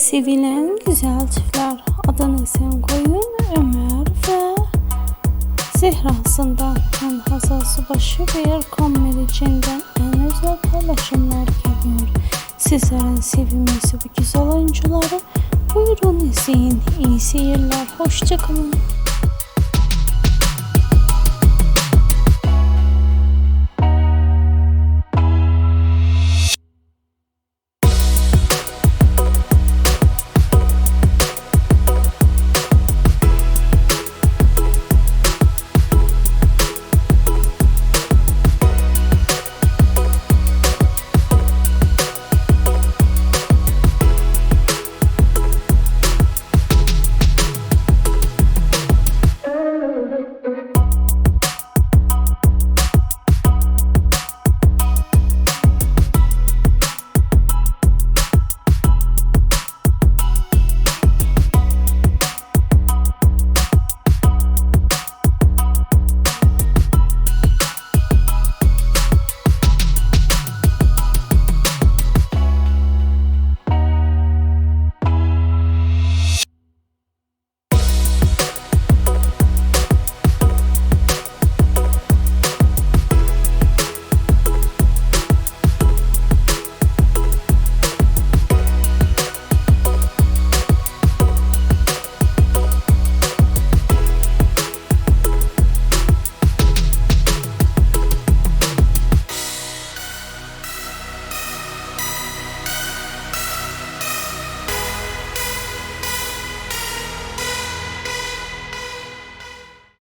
Sevilen güzel çiftler adını sen koyun Ömer ve Zehra'sından hem Hazası başı bir komedicinden en özel paylaşımlar geliyor. Sizlerin sevimlisi bu güzel oyuncuları buyurun izleyin. İyi seyirler. Hoşçakalın.